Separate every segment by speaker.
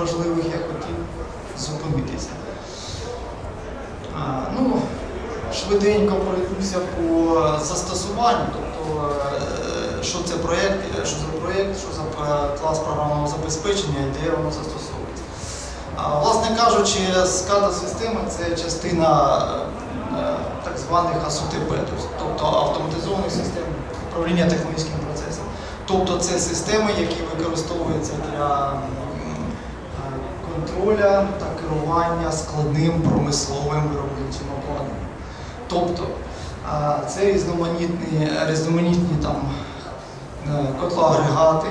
Speaker 1: важливих я хотів зупинитися. А, ну, швиденько пройдуся по застосуванню, тобто, е, що це проєкт, що за проєкт, що за е, клас програмного забезпечення де воно застосовується. А, Власне кажучи, SCADA система це частина е, так званих АСУТП, тобто автоматизованих систем управління технологічним процесом. Тобто це системи, які використовуються для е, контроля та керування складним промисловим виробничим обладнанням. Тобто це різноманітні, різноманітні там е, котлоагрегати,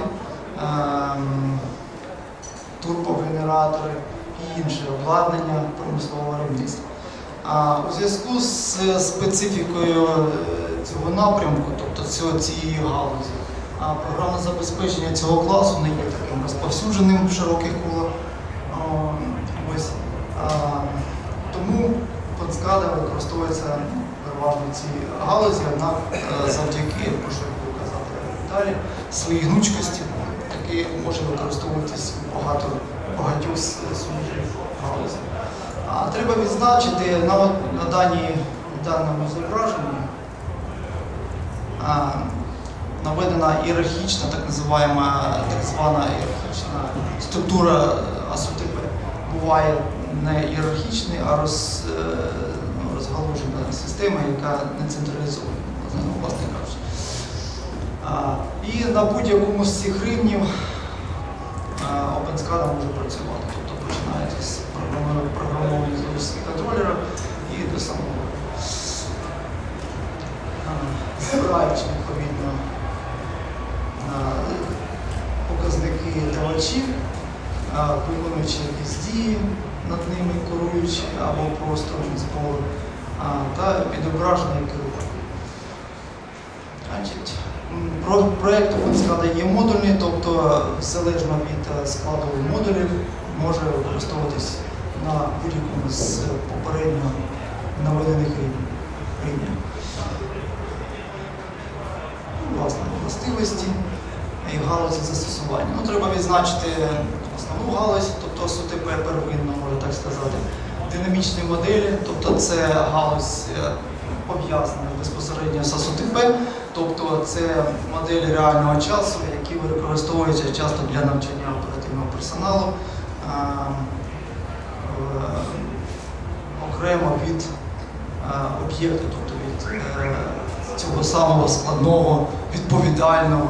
Speaker 1: турбогенератори і інше обладнання промислового виробництва. У зв'язку з специфікою е, цього напрямку, тобто цієї галузі, програмне забезпечення цього класу не є таким розповсюдженим в широких колах. Тому Панскада використовується переважно в цій галузі, однак е, завдяки, про що я буду казати далі, своїй гнучкості, який може використовуватись багато багатьох суміжних галузях. А треба відзначити на, на даній, даному зображенні наведена ієрархічна, так називаємо, так звана ієрархічна структура АСУТП. Буває не ієрархічний, а роз, е, ну, розгалужена система, яка не централізована, ну, власне кажучи. І на будь-якому з цих рівнів OpenSCADA може працювати. Тобто починається з програмування- програмування контролера і до самого збираючи відповідно показники давачів, виконуючи якісь дії над ними, керуючи або просто збору, а, та відображення і керування. Проєкт OpenSCADA є модульний, тобто залежно від е, складу модулів може використовуватись на будь-якому з попередньо наведених рівнів. Ну, Власне, властивості і галузі застосування. Ну, треба відзначити основну галузь, тобто СУТП первинно, можна так сказати. Динамічні моделі, тобто це галузь е, пов'язана безпосередньо з СУТП, тобто це моделі реального часу, які використовуються часто для навчання оперативного персоналу. е, окремо від е, об'єкту, тобто від е, цього самого складного, відповідального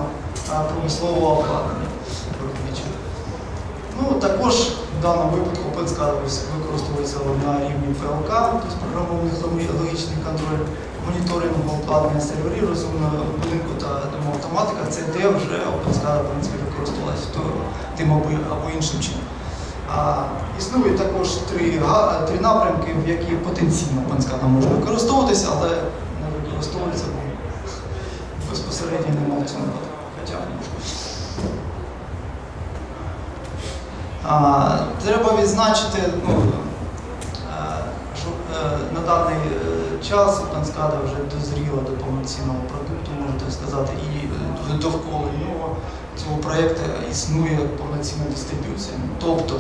Speaker 1: е, промислового обладнання. Ну, також в даному випадку OpenSCADA використовується на рівні ПЛК, тобто програмованих логічний контроль, моніторингу обладнання серверів розумного будинку та домоавтоматика. Це де вже OpenSCADA в принципі використовувалася тим або, іншим чином. А, існує також три, три напрямки, в які потенційно OpenSCADA може використовуватися, але не використовується, бо безпосередньо немає в цьому випадку. Хоча може. Треба відзначити, ну, е, що е, на даний е, час Панскада вже дозріла до повноцінного продукту, можна сказати, і е, довкола нього цього проєкту існує повноцінна дистриб'юція. Тобто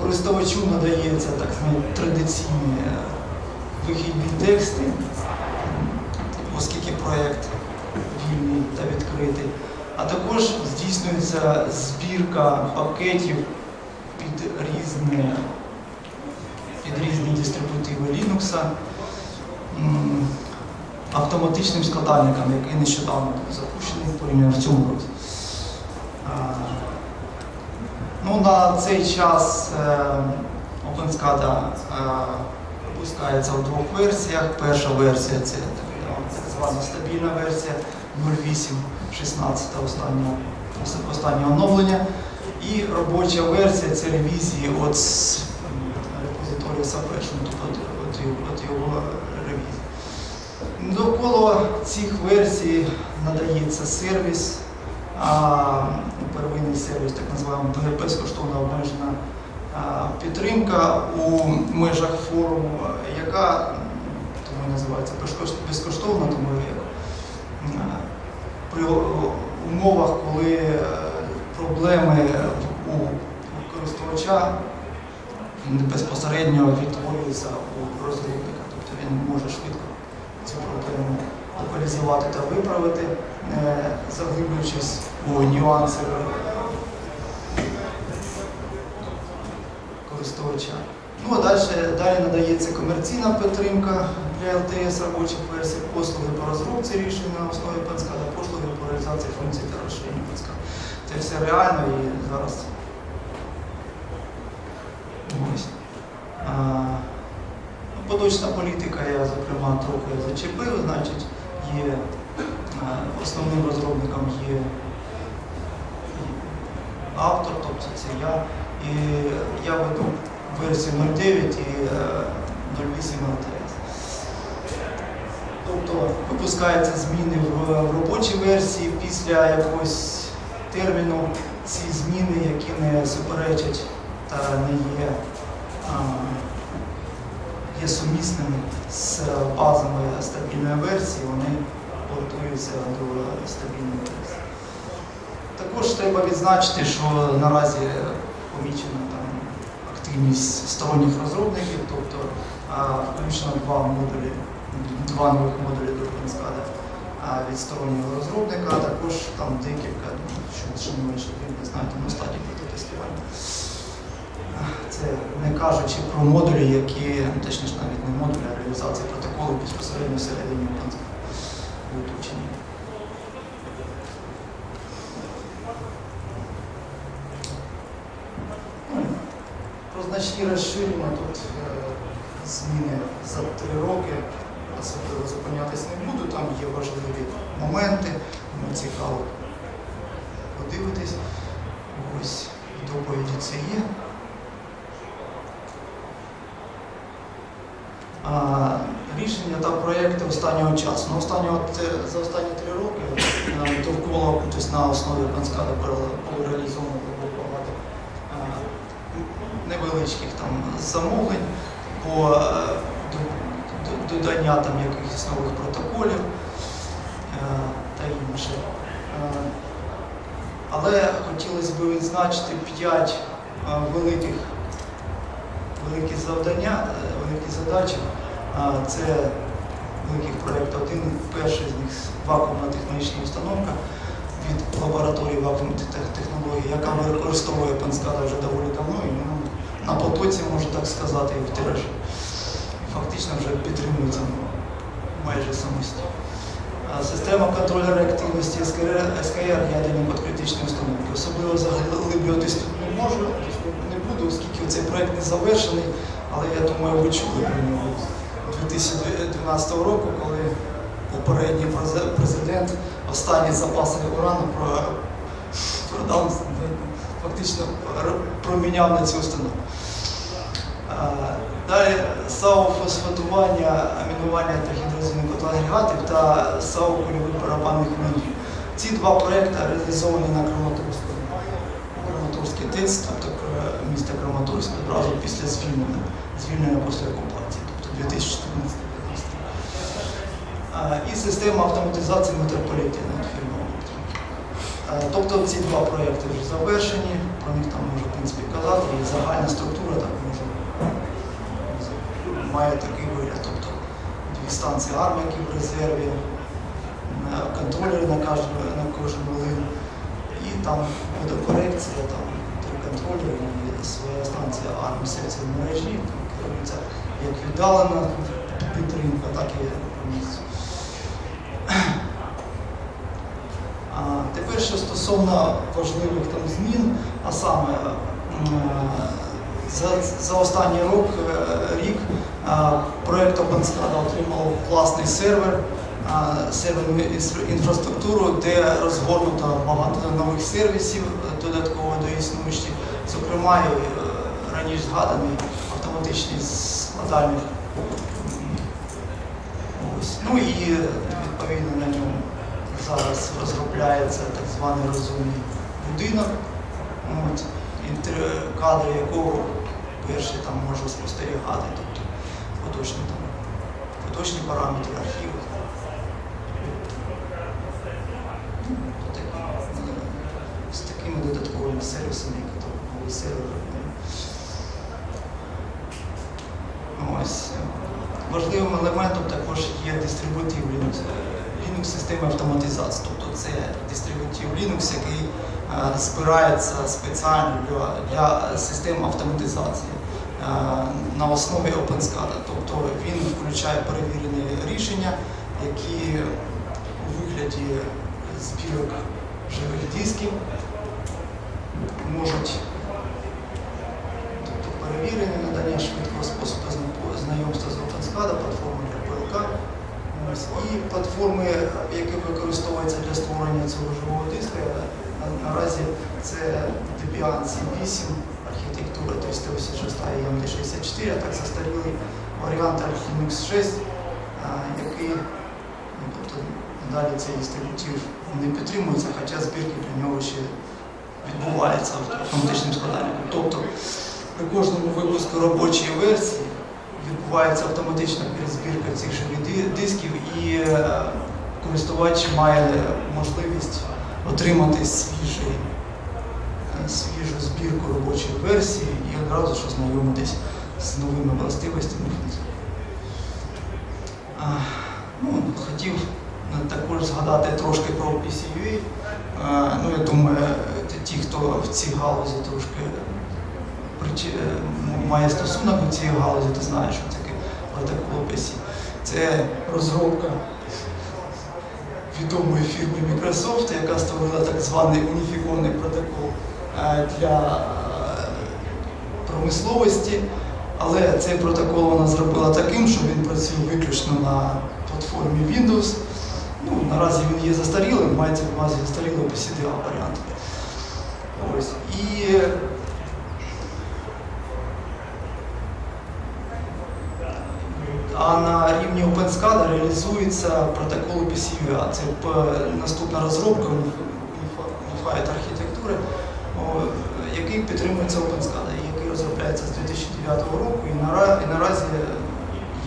Speaker 1: користувачу надається так звані традиційні е, вихідні тексти, оскільки проєкт вільний та відкритий. А також здійснюється збірка пакетів під різні, під різні дистрибутиви Linux автоматичним складальником, який нещодавно запущений порівняно в цьому році. Ну, на цей час е, OpenSCADA е, випускається в двох версіях. Перша версія це так, звана стабільна версія, 08.16 останнього, останнє оновлення. І робоча версія це ревізії м, репозиторія Сапешн, тобто от, його- ревізії. Довкола цих версій надається сервіс, а, первинний сервіс, так називаємо безкоштовна обмежена підтримка у межах форуму, яка тому називається безкоштовна, тому як при умовах, коли е, проблеми у користувача безпосередньо відтворюються у розробника, тобто він може швидко цю проблему локалізувати та виправити, не заглиблюючись у нюанси користувача. Ну а далі, далі надається комерційна підтримка для ЛТС робочих версій, послуги по розробці рішень на основі Пенскада, послуги по реалізації функцій та розширенню Пенскада. Це все реально і зараз. Ось. Ну, Поточна політика, я зокрема трохи зачепив, значить, є е, основним розробником є автор, тобто це я. І я веду версію 09 і е, 08 LTS. Тобто випускаються зміни в робочій версії після якогось терміну ці зміни, які не суперечать та не є, а, є сумісними з базами стабільної версії, вони портуються до стабільної версії. Також треба відзначити, що наразі помічена там активність сторонніх розробників, тобто включено два модулі, два нових модулі до Penskada від стороннього розробника, а також там декілька, ну, що, не менше, не знаєте, на стадії протитестування. Це не кажучи про модулі, які, ну, точніше навіть не модулі, а реалізації протоколу безпосередньо всередині Penskada виключені. Ну, Про значні розширення тут е, зміни за три роки. Особливо зупинятись не буду, там є важливі моменти, мені цікаво подивитись. Ось доповіді це є. А, рішення та проєкти останнього часу. Ну, останнього, за останні три роки довкола на основі Панскада було реалізовано багато невеличких там замовлень по е, додання там якихось нових протоколів е, та інше. Е, Але хотілося б відзначити п'ять е, великих, великі завдання, великі задачі. Це великих проєктів. Один перший з них вакуумна технологічна установка від лабораторії вакуумних тех- технологій, яка використовує Пенскада вже доволі давно і ну, на потоці, можна так сказати, і в тиражі. Фактично вже підтримується майже самостійно. Система контролю реактивності СКР, СКР ядерні підкритичні установки. Особливо заглиблюватись тут не можу, не буду, оскільки цей проект не завершений, але я думаю, ви чули про нього 2012 року, коли попередній президент останні запаси урану продав, фактично проміняв на цю установку. Далі САУ-фосфатування, амінування та гідрозину котоагрегатів та САУ-кульових барабанних млинів. Ці два проекти реалізовані на Краматорську. Краматорський ТЕЦ, тобто кра- місто Краматорськ, одразу після звільнення, звільнення після окупації, тобто 2014 року. І система автоматизації фірми «Електрик». Е, Тобто ці два проекти вже завершені, про них там можна в принципі казати, і загальна структура має такий вигляд. Тобто дві станції армії, які в резерві, е, контролери на кожен, на кожен млин, і там водокорекція, там три контролери і своя станція армії секції мережі, там керується як віддалена підтримка, так і по. Тепер що стосовно важливих там змін, а саме м, за, за останній рік, е, рік е, проект OpenSCADA отримав власний сервер, а, серверну інфраструктуру, де розгорнуто багато нових сервісів е, додатково до існуючих, зокрема е, раніше згаданий автоматичний складальник. Ось. Ну і е, відповідно на ньому зараз розробляється так званий розумний будинок, от, кадри якого перші там можна спостерігати, тобто поточні, там, поточні параметри архіву. Ну, е, З такими додатковими сервісами, як там новий сервер. Ось. Важливим елементом також є дистрибутив Linux, Linux системи автоматизації. Тобто це дистрибутив Linux, який е, збирається спеціально для, для систем автоматизації е, на основі OpenSCADA. Тобто він включає перевірені рішення, які у вигляді збірок живих дисків можуть тобто перевірення, надання швидкого способу знайомства з OpenSCADA, платформи для. Ось. І платформи, які використовуються для створення цього живого диска, наразі це Debian C8, архітектура 386 і MD64, а так застарілий варіант Linux 6, який ну, тобто, далі цей дистрибутив не підтримується, хоча збірки для нього ще відбувається автоматичним складанням. Тобто при кожному випуску робочої версії відбувається автоматична перезбірка цих дисків і е, користувач має можливість отримати свіжий, свіжу збірку робочої версії і одразу ж ознайомитись з новими властивостями. А, Ну, хотів е, також згадати трошки про PCUA. Е, Ну, я думаю, ті, хто в цій галузі трошки е, має стосунок до цієї галузі, то знає, що таке протокол PC. Це розробка відомої фірми Microsoft, яка створила так званий уніфікований протокол для е, промисловості. Але цей протокол вона зробила таким, що він працює виключно на платформі Windows. Ну, наразі він є застарілим, мається в увазі застарілого PCDA варіант. Ось. І а на рівні OpenSCADA реалізується протокол PCUA. Це наступна розробка Unified о, який підтримується OpenSCADA, і який розробляється з 2009 року і, нара- і наразі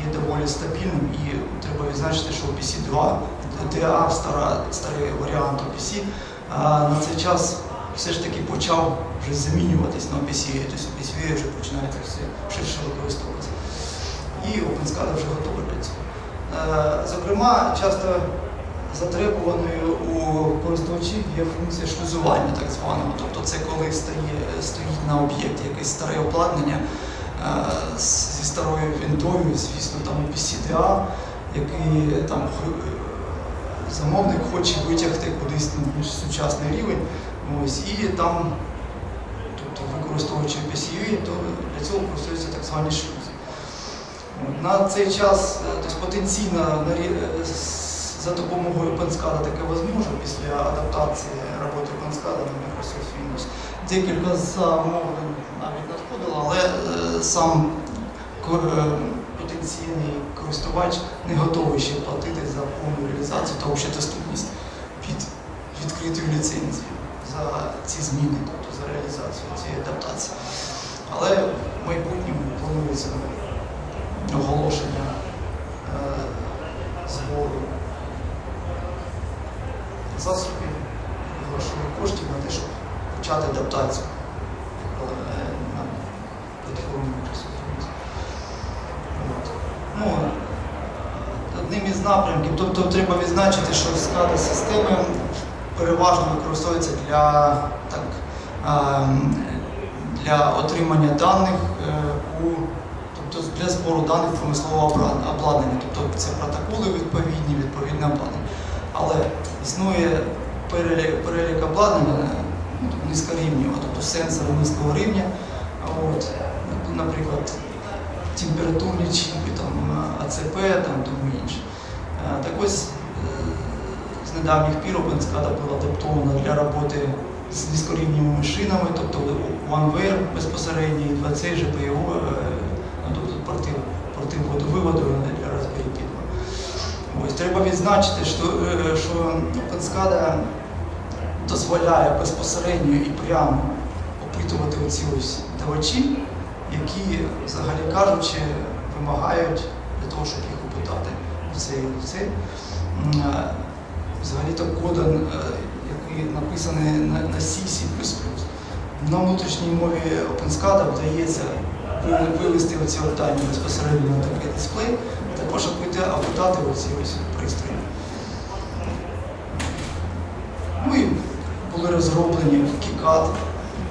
Speaker 1: є доволі стабільним. І треба відзначити, що PC2, DA, стара, старий варіант OPC, на цей час все ж таки почав вже замінюватись на PCA, тобто PCA вже починається все ширше використовуватися. І OpenSCADA вже готовий для цього. Е, Зокрема, часто затребуваною у користувачів є функція шлюзування, так званого. Тобто це коли стає, стоїть на об'єкті якесь старе обладнання е, зі старою вінтою, звісно, там PCDA, який там замовник хоче витягти кудись на більш сучасний рівень. Ось, і там, тобто використовуючи PCUE, то для цього користуються так звані шлюзи. На цей час е, тобто, потенційно е, за допомогою OpenSCADA таке можливо після адаптації роботи OpenSCADA на Microsoft Windows. Декілька замовлень навіть надходило, але е, сам е, потенційний користувач не готовий ще платити за повну реалізацію та общедоступність під відкритою ліцензією за ці зміни, тобто за реалізацію цієї адаптації. Але в майбутньому планується оголошення е, збору засобів і коштів на те, щоб почати адаптацію е, на платформу Ну, одним із напрямків, тобто треба відзначити, що SCADA системи переважно використовуються для, так, для отримання даних е, у тобто для збору даних промислового обладнання, тобто це протоколи відповідні, відповідне обладнання. Але існує перелік, перелік обладнання ну, низькорівнього, тобто сенсори низького рівня, от, наприклад, температурні чіпи, там, АЦП, там, тому інше. Е, Так ось з недавніх пір OpenSCADA була адаптована для роботи з низькорівневими шинами, тобто OneWare безпосередньо, і 2C, GPIO, е, ну, тобто порти, порти водовиводу для Raspberry Pi. Ось треба відзначити, що, е, що OpenSCADA дозволяє безпосередньо і прямо опитувати оці ось давачі, які, взагалі кажучи, вимагають для того, щоб їх опитати. Це, це м, е, взагалі-то кодан, е, який написаний на, C, C++. На внутрішній мові OpenSCADA вдається ви- вивести оці дані безпосередньо на такий дисплей, також опитати оці ось пристрої. Ну і були розроблені в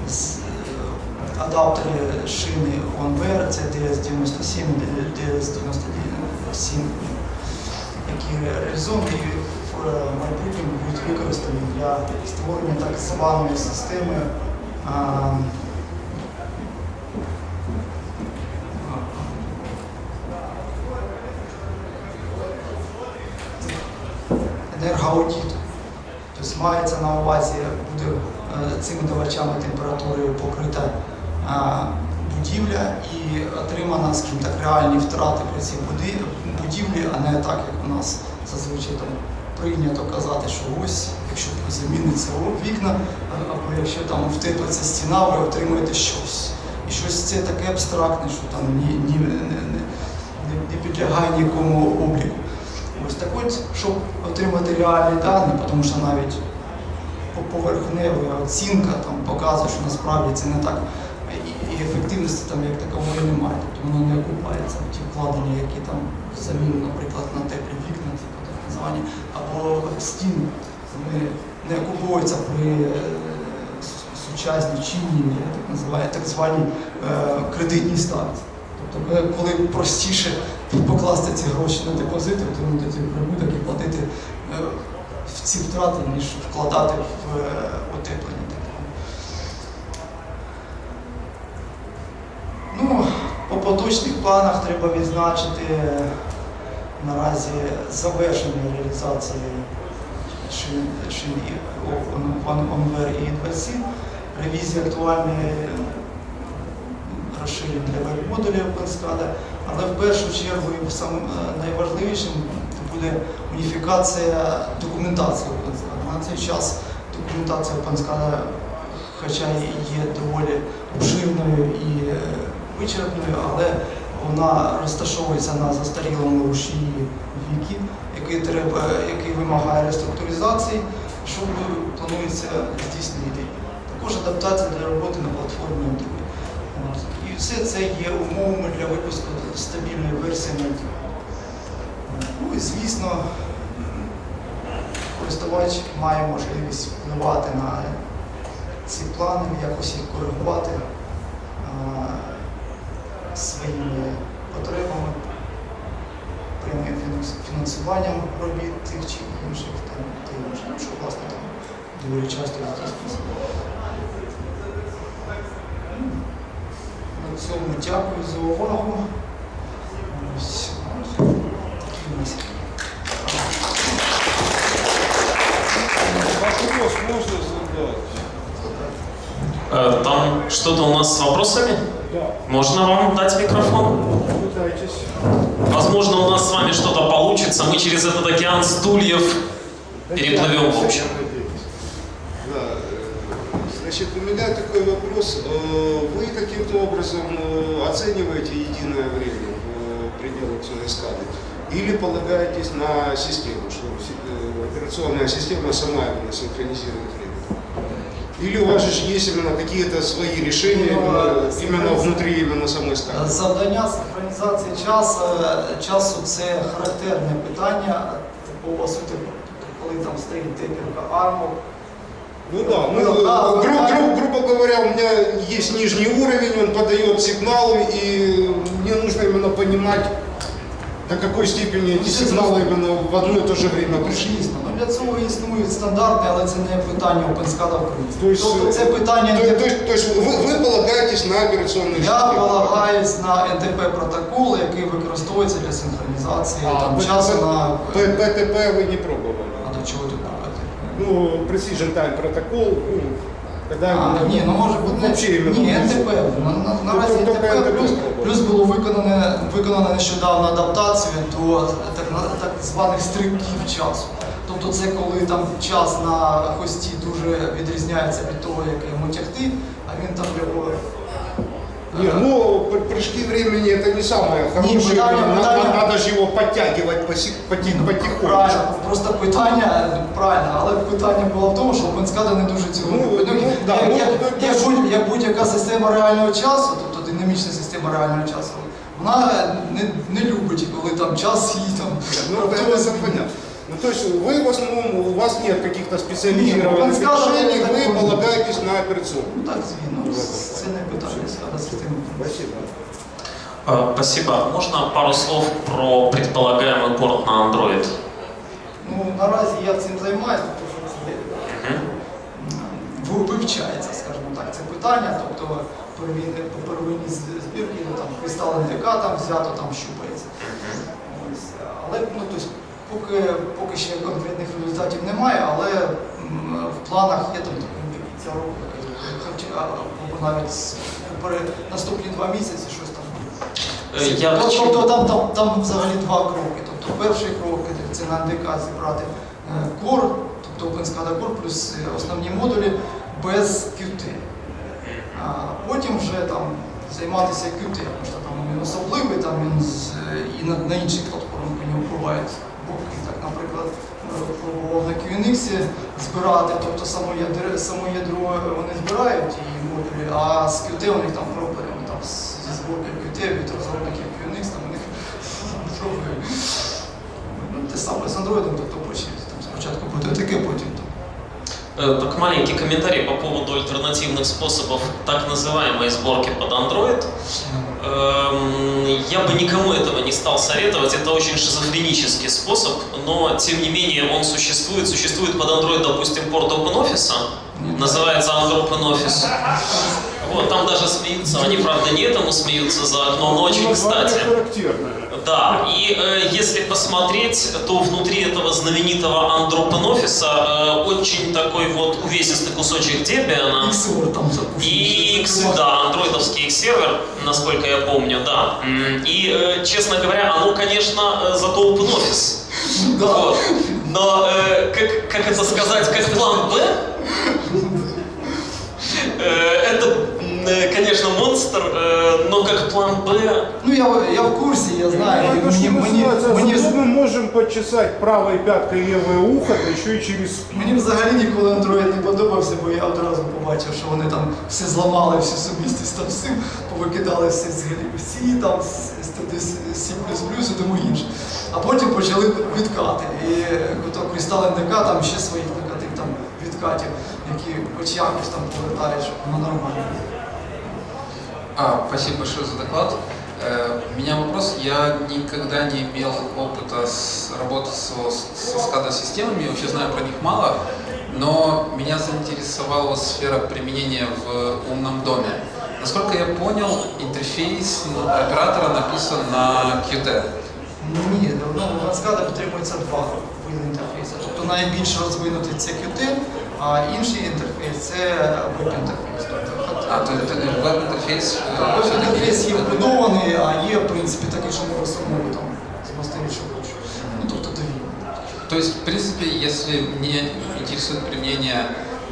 Speaker 1: з, е, адаптери шини OneWare, це DS97, DS97, які реалізовані і в е, майбутньому будуть використані для створення так званої системи а, енергоаудиту. Тобто мається на увазі, буде е, цими давачами температури покрита е, будівля і отримана, скажімо так, реальні втрати при цій будівлі, а не так, як у нас зазвичай там прийнято казати, що ось, якщо заміниться вікна, або якщо там втеплиться стіна, ви отримуєте щось. І щось це таке абстрактне, що там ні, ні, не, не, не, підлягає нікому обліку. Ось так от, щоб отримати реальні дані, тому що навіть поверхнева оцінка там показує, що насправді це не так. І, і ефективності там як такової немає. Тобто воно не окупається ті вкладення, які там заміну, наприклад, на теплі вікна, так названі, або стіни. Вони не окуповуються при е, сучасній чинній, так називаю, так званій е, кредитній ставці. Тобто, коли- коли простіше покласти ці гроші на депозит, отримати цей прибуток і платити е, ці втрати, ніж вкладати в е, утеплення. тепло. Ну, по поточних планах треба відзначити е, наразі завершення реалізації шин, і OnWare і 27 ревізія актуальної розширень для веб-модулів OpenSCADA, але в першу чергу і сам е, найважливішим буде уніфікація документації OpenSCADA. На цей час документація OpenSCADA, хоча є доволі обширною і е, вичерпною, але вона розташовується на застарілому рушії віки, який треба, який вимагає реструктуризації, що планується здійснити. Також адаптація для роботи на платформі Android. І все це є умовами для випуску стабільної версії Android. Ну і звісно, користувач має можливість впливати на ці плани, якось їх коригувати а, своїми потребами, прямим фінансуванням робіт тих чи інших та, та інших, що власне там доволі часто здійснюється. На цьому дякую за увагу.
Speaker 2: Вопрос можно задать?
Speaker 3: Э, Там что-то у нас с вопросами?
Speaker 2: Да.
Speaker 3: Можно вам дать микрофон?
Speaker 2: Пытайтесь.
Speaker 3: Возможно, у нас с вами что-то получится. Мы через этот океан стульев переплывем в общем.
Speaker 2: Да. э, Значит, у меня такой вопрос. Э, Вы каким-то образом э, оцениваете единое время в пределах эскады? Или полагаетесь на систему, что си- э, операционная система сама именно синхронизирует время? Или у вас же есть именно какие-то свои решения
Speaker 1: Ну,
Speaker 2: именно,
Speaker 1: э,
Speaker 2: именно внутри именно самой эскады?
Speaker 1: Завдання синхронізації часу, часу це характерне питання типового суті, коли там стоїть декілька армок.
Speaker 2: Ну да, ну,
Speaker 1: Ну, да,
Speaker 2: гру-
Speaker 1: да.
Speaker 2: гру- грубо говоря, у меня есть нижний уровень, он подает сигналы, и мне нужно именно понимать, до какой степени эти сигналы именно в одно и то же время пришли.
Speaker 1: Звісно, ну для цього існують стандарти, але це не питання OpenSCADA в
Speaker 2: То есть,
Speaker 1: Україні. Тобто це
Speaker 2: э,
Speaker 1: питання
Speaker 2: то,
Speaker 1: не
Speaker 2: то есть, то есть вы, вы полагаетесь на операционную
Speaker 1: Я
Speaker 2: систему?
Speaker 1: полагаюсь на НТП протокол, який використовується для синхронізації
Speaker 2: А,
Speaker 1: там,
Speaker 2: П-
Speaker 1: часу
Speaker 2: П-
Speaker 1: на
Speaker 2: П- ПТП вы не пробовали?
Speaker 1: а до чого тут?
Speaker 2: Ну, Precision Time протокол, ну, когда...
Speaker 1: А, ні, ну може бути
Speaker 2: Вообще іменно
Speaker 1: ні,
Speaker 2: не
Speaker 1: НТП. На, наразі
Speaker 2: Тобто
Speaker 1: НТП
Speaker 2: НТП
Speaker 1: плюс, плюс було виконане, виконано нещодавно адаптацію до так, так званих стрибків часу. Тобто це коли там час на хості дуже відрізняється від того, як йому тягти, а він там його.
Speaker 2: Не, ну, пр- прыжки времени это не самое хорошее.
Speaker 1: пытание-
Speaker 2: надо,
Speaker 1: пытание-
Speaker 2: надо же его подтягивать поси- поти- потихоньку.
Speaker 1: Правильно, просто питання правильно, але питання було в тому, що OpenSCADA не дуже цього
Speaker 2: Ну,
Speaker 1: любить.
Speaker 2: ну, да,
Speaker 1: як,
Speaker 2: ну,
Speaker 1: як,
Speaker 2: ну,
Speaker 1: як,
Speaker 2: то,
Speaker 1: будь, як будь-яка система реального часу, тобто динамічна система реального часу, вона не, не любить, коли там час їй там
Speaker 2: Ну,
Speaker 1: раптово
Speaker 2: это, это
Speaker 1: змінює.
Speaker 2: понятно. Ну, то есть вы в основном, у вас нет каких-то специализированных
Speaker 1: Нет, OpenSCADA
Speaker 2: решений,
Speaker 1: это
Speaker 2: вы
Speaker 1: такое.
Speaker 2: полагаетесь на операционку.
Speaker 1: Ну так, звісно, це не питання SCADA системи.
Speaker 2: Спасибо.
Speaker 3: Э, Спасибо. Можно пару слов про предполагаемый порт на Android?
Speaker 1: Ну, наразі я цим займаюся, тому що це
Speaker 3: Мгм.
Speaker 1: в- вивчається, скажімо так, це питання, тобто первинні, по первинній з- збірки, ну, там кристал НДК там взято, там щупається. Ось. Але ну, тобто, поки, поки ще конкретних результатів немає, але в планах є там до кінця року, або навіть наступні два місяці щось там.
Speaker 3: Е, Я
Speaker 1: Тобто, там, там, там взагалі два кроки. Тобто перший крок це на НДК зібрати е, Core, тобто OpenSCADA Core плюс е, основні модулі без Qt. А потім вже там займатися Qt, тому що там він особливий, там він з, і на, на інших платформах по нього. Так, наприклад, е, пробував на QNX збирати, тобто само ядро, само ядро вони збирають і модулі, а з Qt у них там проблеми там з- зі зборкою Qt від розробників QNX, там у них проблеми. Ну, те саме з Android, тобто почали там спочатку буде таке, потім там.
Speaker 3: Э, Так маленький комментарий по поводу альтернативных способов так называемой сборки под Android. Эм, Я бы никому этого не стал советовать, это очень шизофренический способ, но тем не менее он существует. Существует под Android, допустим, порт OpenOffice, называется Android OpenOffice. Вот, там даже смеются, они, правда, не этому смеются за окном, но очень кстати. Да, и э, если посмотреть, то внутри этого знаменитого Андропен офиса э, очень такой вот увесистый кусочек Debian. И, X- да, андроидовский сервер, насколько я помню, да. И, э, честно говоря, оно, конечно, э, зато OpenOffice.
Speaker 1: Да.
Speaker 3: Вот. Но, э, как, как это сказать, как план Б, э, это, конечно, монстр, э, но как план Б,
Speaker 1: Ну я, я в курсі, я знаю.
Speaker 2: Ну,
Speaker 1: і
Speaker 2: это что
Speaker 1: мені, мені,
Speaker 2: называется,
Speaker 1: мені,
Speaker 2: зато мы можем почесать правой пяткой левое ухо, да еще и через спину.
Speaker 1: мені взагалі ніколи Android не подобався, бо я одразу побачив, що вони там все зламали, всю сумісність там всім, повикидали всі з всі там з C++ і тому інше. А потім почали відкати. І куток Crystal NDK там ще своїх таких там відкатів, які хоч якось там повертають, щоб воно нормально.
Speaker 4: А, спасибо большое за доклад. Э, У меня вопрос. Я никогда не имел опыта с работы со, со SCADA-системами, вообще знаю про них мало, но меня заинтересовала сфера применения в умном доме. Насколько я понял, интерфейс оператора написан на Qt.
Speaker 1: Ні, ну, в NSCADA підтримується два види інтерфейсу. Тобто найбільш розвинутий це Qt, а інший інтерфейс це веб-інтерфейс. Тобто,
Speaker 4: А, то это веб-интерфейс. э,
Speaker 1: Веб-інтерфейс є
Speaker 4: всё-таки-
Speaker 1: вбудований, а є, в принципі, такий, що можна самому там змастити, що хочеш. Ну, тобто довільно.
Speaker 4: То есть, в принципе, если мне интересует применение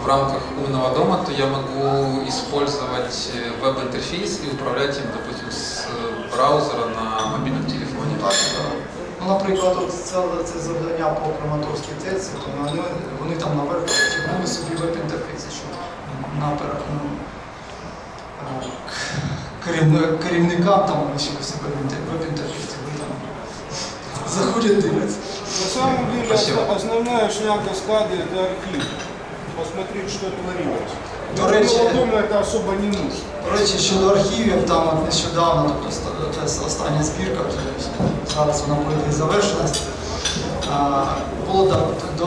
Speaker 4: в рамках умного дома, то я могу использовать э, веб-интерфейс и управлять им, допустим, с э, браузера на мобильном телефоне.
Speaker 1: Так, так. Ну, наприклад, от це, це завдання по краматорській теці, то вони, вони там наверх потягнули собі веб-інтерфейси, що на пер- керівникам там лишили себе веб-інтерфейси, ви там заходять, дивляться.
Speaker 2: На самом деле
Speaker 4: Спасибо.
Speaker 2: ос- основная шляпа скады это архив. Посмотреть, что творилось.
Speaker 1: До
Speaker 2: Для
Speaker 1: речі-
Speaker 2: умного дома это особо не нужно.
Speaker 1: До речі, щодо архівів, там от нещодавно, тобто ста- це остання збірка, вже зараз вона буде і завершилась. а, Було да, до,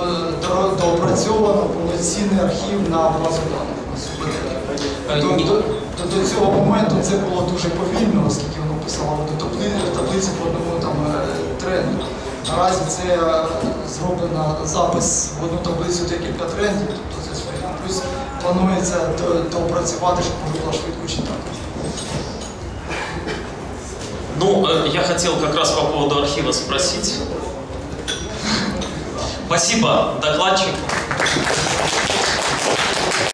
Speaker 1: до, доопрацьовано повноцінний архів на базу даних на Субедеті.
Speaker 3: Е,
Speaker 1: до, цього моменту це було дуже повільно, оскільки воно писало до табли, таблиці по одному там, е, тренду. Наразі це е, зроблено запис в одну таблицю декілька трендів, тобто це своє. Плюс планується до- доопрацювати, щоб можна було швидко читати.
Speaker 3: Ну, э, я хотел как раз по поводу архива спросить. Спасибо докладчику.